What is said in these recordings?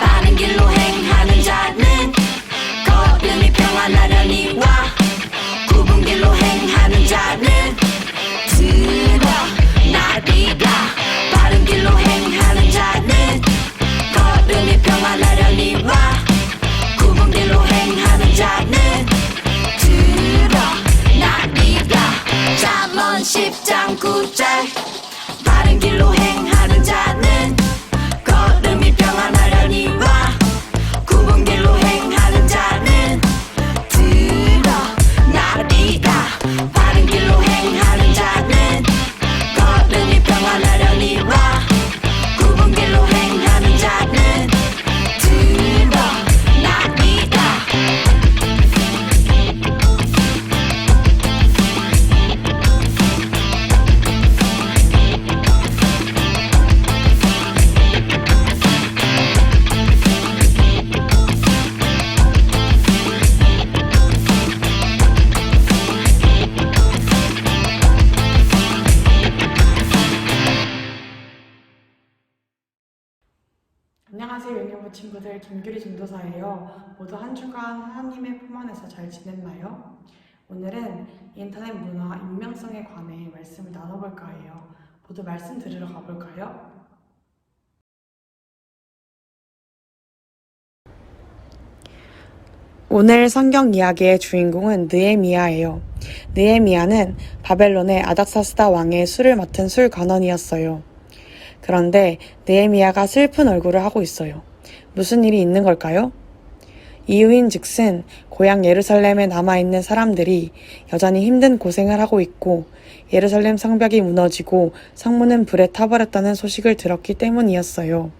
빠른 길로 행하는 자는 걸음이 평안하려니와. 굽은 길로 행하는 자는 들어 나비가. 빠른 길로 행하는 자는 걸음이 평안하려니와. 잠언 10장 9절 친구들 김규리 전도사예요. 모두 한 주간 하나님의 품 안에서 잘 지냈나요? 오늘은 인터넷 문화 익명성에 관해 말씀을 나눠볼까 해요. 모두 말씀 들으러 가볼까요? 오늘 성경 이야기의 주인공은 느에미아예요. 느에미아는 바벨론의 아닥사스다 왕의 술을 맡은 술 관원이었어요. 그런데 느에미아가 슬픈 얼굴을 하고 있어요. 무슨 일이 있는 걸까요? 이유인 즉슨 고향 예루살렘에 남아있는 사람들이 여전히 힘든 고생을 하고 있고 예루살렘 성벽이 무너지고 성문은 불에 타버렸다는 소식을 들었기 때문이었어요.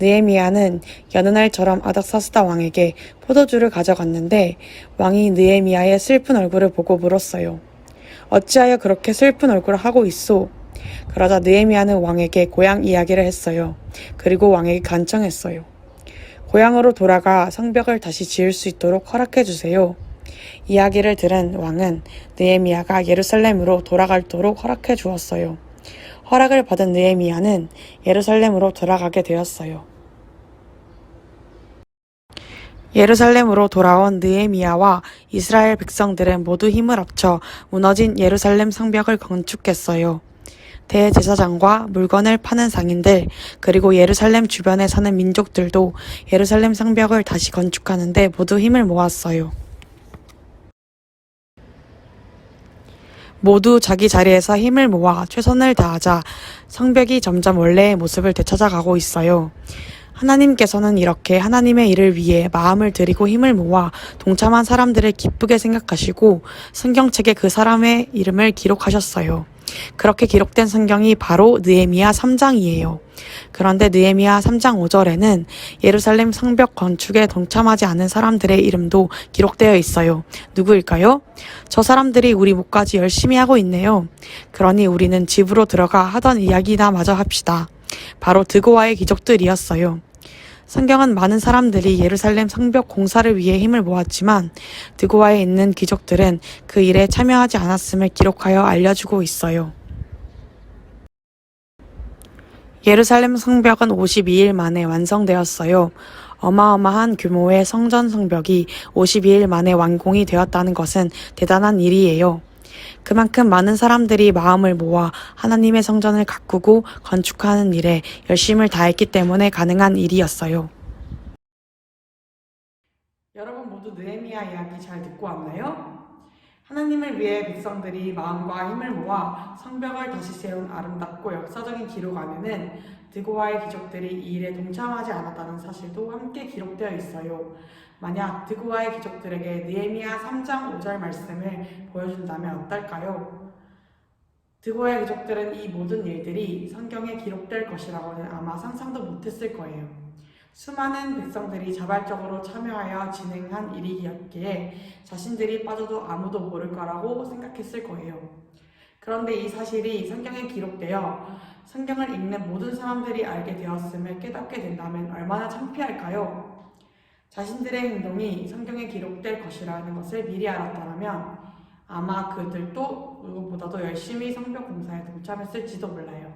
느에미아는 여느 날처럼 아닥사스다 왕에게 포도주를 가져갔는데 왕이 느에미아의 슬픈 얼굴을 보고 물었어요. 어찌하여 그렇게 슬픈 얼굴을 하고 있소? 그러자 느에미아는 왕에게 고향 이야기를 했어요. 그리고 왕에게 간청했어요. 고향으로 돌아가 성벽을 다시 지을 수 있도록 허락해 주세요. 이야기를 들은 왕은 느에미아가 예루살렘으로 돌아갈도록 허락해 주었어요. 허락을 받은 느에미아는 예루살렘으로 돌아가게 되었어요. 예루살렘으로 돌아온 느에미아와 이스라엘 백성들은 모두 힘을 합쳐 무너진 예루살렘 성벽을 건축했어요. 대제사장과 물건을 파는 상인들, 그리고 예루살렘 주변에 사는 민족들도 예루살렘 성벽을 다시 건축하는데 모두 힘을 모았어요. 모두 자기 자리에서 힘을 모아 최선을 다하자 성벽이 점점 원래의 모습을 되찾아가고 있어요. 하나님께서는 이렇게 하나님의 일을 위해 마음을 들이고 힘을 모아 동참한 사람들을 기쁘게 생각하시고 성경책에 그 사람의 이름을 기록하셨어요. 그렇게 기록된 성경이 바로 느헤미야 3장이에요. 그런데 느헤미야 3장 5절에는 예루살렘 성벽 건축에 동참하지 않은 사람들의 이름도 기록되어 있어요. 누구일까요? 저 사람들이 우리 목까지 열심히 하고 있네요. 그러니 우리는 집으로 들어가 하던 이야기나 마저 합시다. 바로 드고와의 귀족들이었어요. 성경은 많은 사람들이 예루살렘 성벽 공사를 위해 힘을 모았지만 드고와에 있는 귀족들은 그 일에 참여하지 않았음을 기록하여 알려주고 있어요. 예루살렘 성벽은 52일 만에 완성되었어요. 어마어마한 규모의 성전 성벽이 52일 만에 완공이 되었다는 것은 대단한 일이에요. 그만큼 많은 사람들이 마음을 모아 하나님의 성전을 가꾸고 건축하는 일에 열심을 다했기 때문에 가능한 일이었어요. 여러분 모두 느헤미야 이야기 잘 듣고 왔나요? 하나님을 위해 백성들이 마음과 힘을 모아 성벽을 다시 세운 아름답고 역사적인 기록 안에는 드고와의 귀족들이 이 일에 동참하지 않았다는 사실도 함께 기록되어 있어요. 만약 드고와의 귀족들에게 느헤미야 3장 5절 말씀을 보여준다면 어떨까요? 드고의 귀족들은 이 모든 일들이 성경에 기록될 것이라고는 아마 상상도 못했을 거예요. 수많은 백성들이 자발적으로 참여하여 진행한 일이기에 자신들이 빠져도 아무도 모를 거라고 생각했을 거예요. 그런데 이 사실이 성경에 기록되어 성경을 읽는 모든 사람들이 알게 되었음을 깨닫게 된다면 얼마나 창피할까요? 자신들의 행동이 성경에 기록될 것이라는 것을 미리 알았다면 아마 그들도 누구보다도 열심히 성벽 공사에 동참했을지도 몰라요.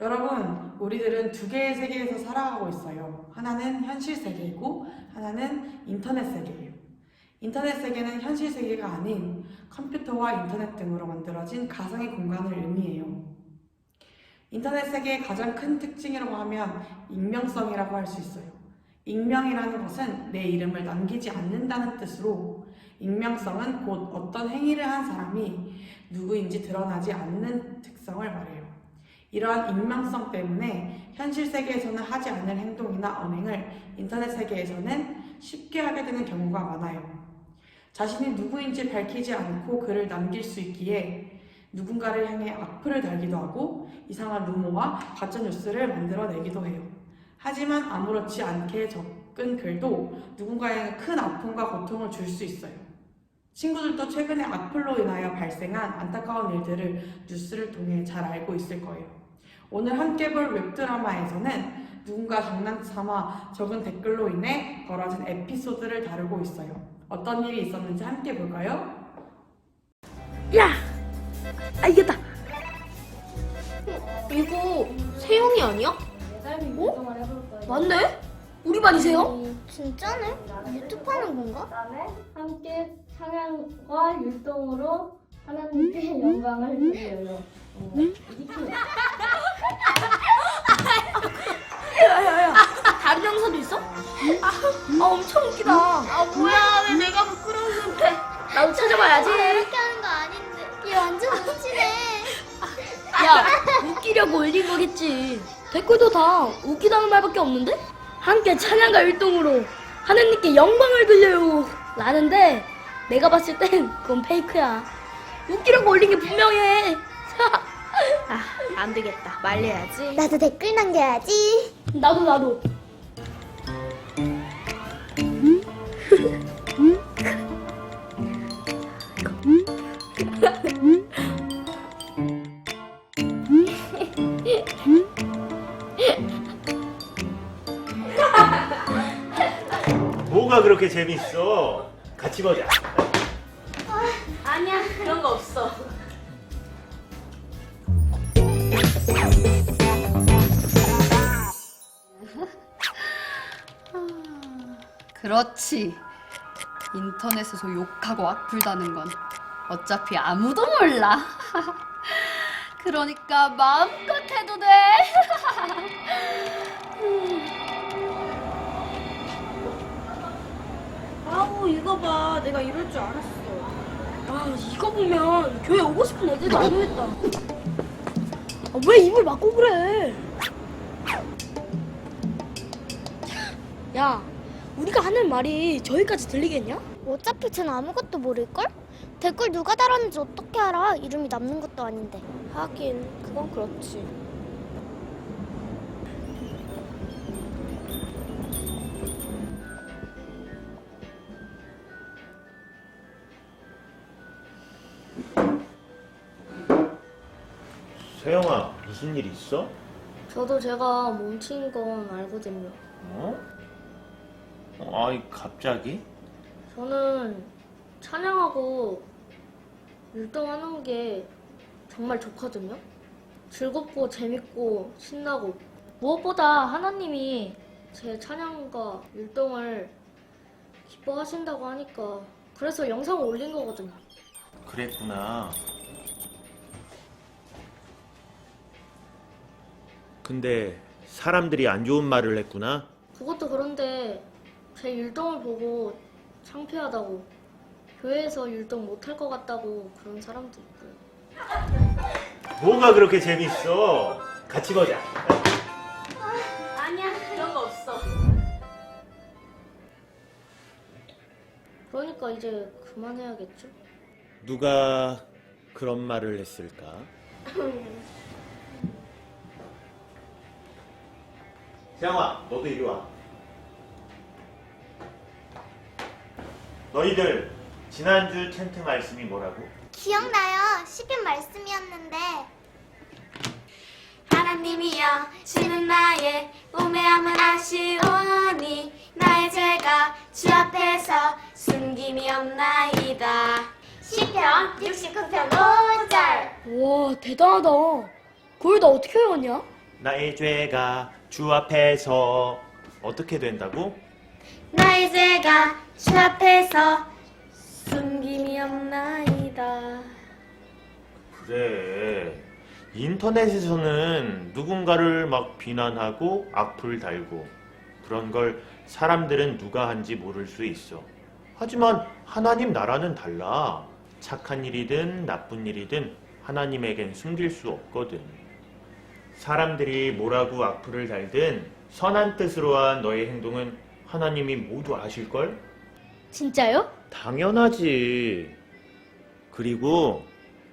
여러분, 우리들은 두 개의 세계에서 살아가고 있어요. 하나는 현실 세계이고 하나는 인터넷 세계예요. 인터넷 세계는 현실 세계가 아닌 컴퓨터와 인터넷 등으로 만들어진 가상의 공간을 의미해요. 인터넷 세계의 가장 큰 특징이라고 하면 익명성이라고 할 수 있어요. 익명이라는 것은 내 이름을 남기지 않는다는 뜻으로 익명성은 곧 어떤 행위를 한 사람이 누구인지 드러나지 않는 특성을 말해요. 이러한 익명성 때문에 현실 세계에서는 하지 않을 행동이나 언행을 인터넷 세계에서는 쉽게 하게 되는 경우가 많아요. 자신이 누구인지 밝히지 않고 글을 남길 수 있기에 누군가를 향해 악플을 달기도 하고 이상한 루머와 가짜뉴스를 만들어내기도 해요. 하지만 아무렇지 않게 적은 글도 누군가에게 큰 아픔과 고통을 줄 수 있어요. 친구들도 최근에 악플로 인하여 발생한 안타까운 일들을 뉴스를 통해 잘 알고 있을 거예요. 오늘 함께 볼 웹드라마에서는 누군가 장난삼아 적은 댓글로 인해 벌어진 에피소드를 다루고 있어요. 어떤 일이 있었는지 함께 볼까요? 야! 아 이겼다! 이거 세영이 아니야? 어? 맞네? 우리 반이세요? 음, 진짜네? 유튜브 하는 건가? 다음에 함께 찬양과 율동으로 하나님께 영광을 드려요. 어, 이렇게 야야야 영상도 있어? 아, 아 엄청 웃기다. 아 뭐야. 왜 내가 부끄러운데? 나도 찾아봐야지. 이렇게 하는 거 아닌데. 얘 완전 웃지네. 야 웃기려고 올린 거겠지. 댓글도 다 웃기다는 말밖에 없는데? 함께 찬양과 율동으로 하나님께 영광을 돌려요 라는데 내가 봤을 땐 그건 페이크야. 웃기려고 올린 게 분명해. 아 안 되겠다. 말려야지. 나도 댓글 남겨야지. 나도 나도 재밌어? 같이 보자. 아니야 그런 거 없어 그렇지. 인터넷에서 욕하고 악플 다는 건 어차피 아무도 몰라. 그러니까 마음껏 해도 돼. 아우 이거 봐 내가 이럴 줄 알았어 아 이거 보면 교회 오고 싶은 애들도 안 오겠다 아, 왜 입을 막고 그래 야 우리가 하는 말이 저기까지 들리겠냐? 어차피 쟤는 아무것도 모를걸? 댓글 누가 달았는지 어떻게 알아? 이름이 남는 것도 아닌데. 하긴 그건 그렇지 무슨 일 있어? 저도 제가 멈춘 건 알거든요 어? 아이, 갑자기? 저는 찬양하고 율동하는 게 정말 좋거든요. 즐겁고 재밌고 신나고 무엇보다 하나님이 제 찬양과 율동을 기뻐하신다고 하니까 그래서 영상을 올린 거거든요. 그랬구나. 근데 사람들이 안 좋은 말을 했구나. 그것도 그런데 제 율동을 보고 창피하다고 교회에서 율동 못할 것 같다고 그런 사람도 있고요. 뭐가 그렇게 재밌어? 같이 보자. 아니야 그런 거 없어. 그러니까 이제 그만해야겠죠? 누가 그런 말을 했을까? 세영아, 너도 이리 와. 너희들 지난주 텐트 말씀이 뭐라고? 기억나요? 10인 말씀이었는데. 하나님이여 주는 나의 우매함을 아시오니 나의 죄가 주 앞에서 숨김이 없나이다 시편 69편 5절 와 대단하다. 그걸 다 어떻게 외웠냐? 나의 죄가 주 앞에서 어떻게 된다고? 나의 죄가 주 앞에서 숨김이 없나이다. 그래. 인터넷에서는 누군가를 막 비난하고 악플 달고 그런 걸 사람들은 누가 한지 모를 수 있어. 하지만 하나님 나라는 달라. 착한 일이든 나쁜 일이든 하나님에겐 숨길 수 없거든. 사람들이 뭐라고 악플을 달든 선한 뜻으로 한 너의 행동은 하나님이 모두 아실걸? 진짜요? 당연하지. 그리고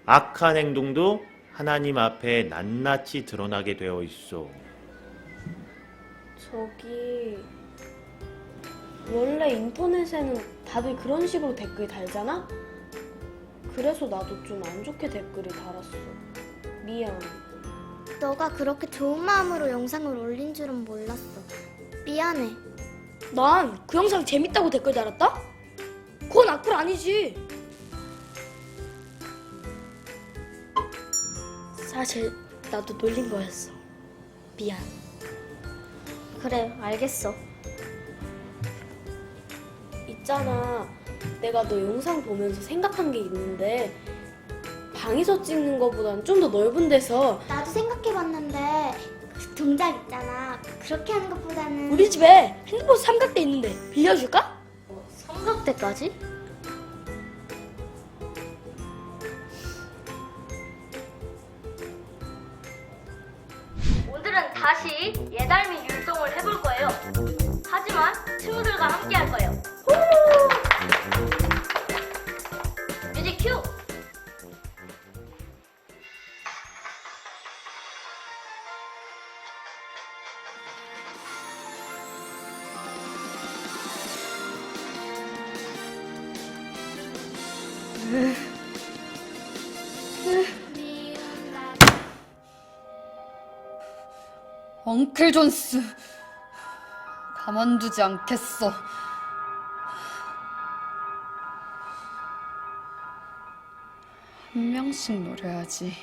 악한 행동도 하나님 앞에 낱낱이 드러나게 되어 있어. 저기 원래 인터넷에는 다들 그런 식으로 댓글 달잖아? 그래서 나도 좀 안 좋게 댓글을 달았어. 미안. 너가 그렇게 좋은 마음으로 영상을 올린 줄은 몰랐어. 미안해. 난 그 영상 재밌다고 댓글 달았다? 그건 악플 아니지. 사실 나도 놀린 거였어. 미안. 그래, 알겠어. 있잖아. 내가 너 영상 보면서 생각한 게 있는데 방에서 찍는 거보단 좀더 넓은 데서 나도 생각해봤는데 그 동작 있잖아. 그렇게 하는 것보다는 우리 집에 핸드폰 삼각대 있는데 빌려줄까? 삼각대까지? 오늘은 다시 예달미 율동을 해볼 거예요. 하지만 친구들과 함께 할 거예요. 엉클 존스. 가만두지 않겠어. 한 명씩 노려야지.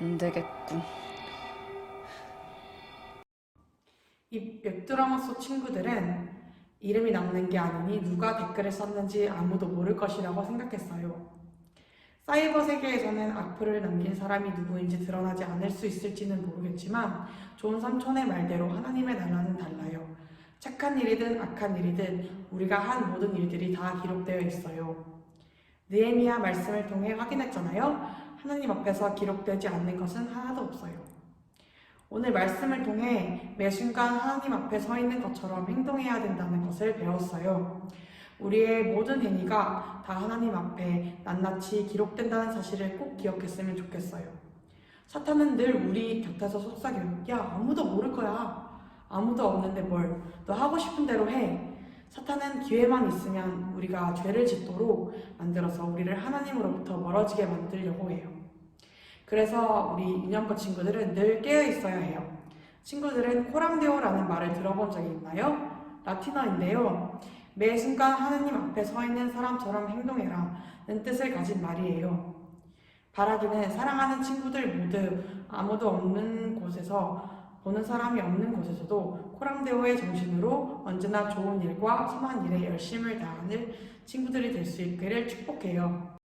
안 되겠군. 이 웹드라마 속 친구들은 이름이 남는 게 아니니 누가 댓글을 썼는지 아무도 모를 것이라고 생각했어요. 사이버 세계에서는 악플을 남긴 사람이 누구인지 드러나지 않을 수 있을지는 모르겠지만 좋은 삼촌의 말대로 하나님의 나라는 달라요. 착한 일이든 악한 일이든 우리가 한 모든 일들이 다 기록되어 있어요. 느헤미야 말씀을 통해 확인했잖아요. 하나님 앞에서 기록되지 않는 것은 하나도 없어요. 오늘 말씀을 통해 매 순간 하나님 앞에 서 있는 것처럼 행동해야 된다는 것을 배웠어요. 우리의 모든 행위가 다 하나님 앞에 낱낱이 기록된다는 사실을 꼭 기억했으면 좋겠어요. 사탄은 늘 우리 곁에서 속삭여요. 야, 아무도 모를 거야. 아무도 없는데 뭘. 너 하고 싶은 대로 해. 사탄은 기회만 있으면 우리가 죄를 짓도록 만들어서 우리를 하나님으로부터 멀어지게 만들려고 해요. 그래서 우리 유년부 친구들은 늘 깨어 있어야 해요. 친구들은 코람데오라는 말을 들어본 적이 있나요? 라틴어인데요. 매 순간 하느님 앞에 서 있는 사람처럼 행동해라. 는 뜻을 가진 말이에요. 바라기는 사랑하는 친구들 모두 아무도 없는 곳에서 보는 사람이 없는 곳에서도 코랑데오의 정신으로 언제나 좋은 일과 선한 일에 열심을 다하는 친구들이 될 수 있기를 축복해요.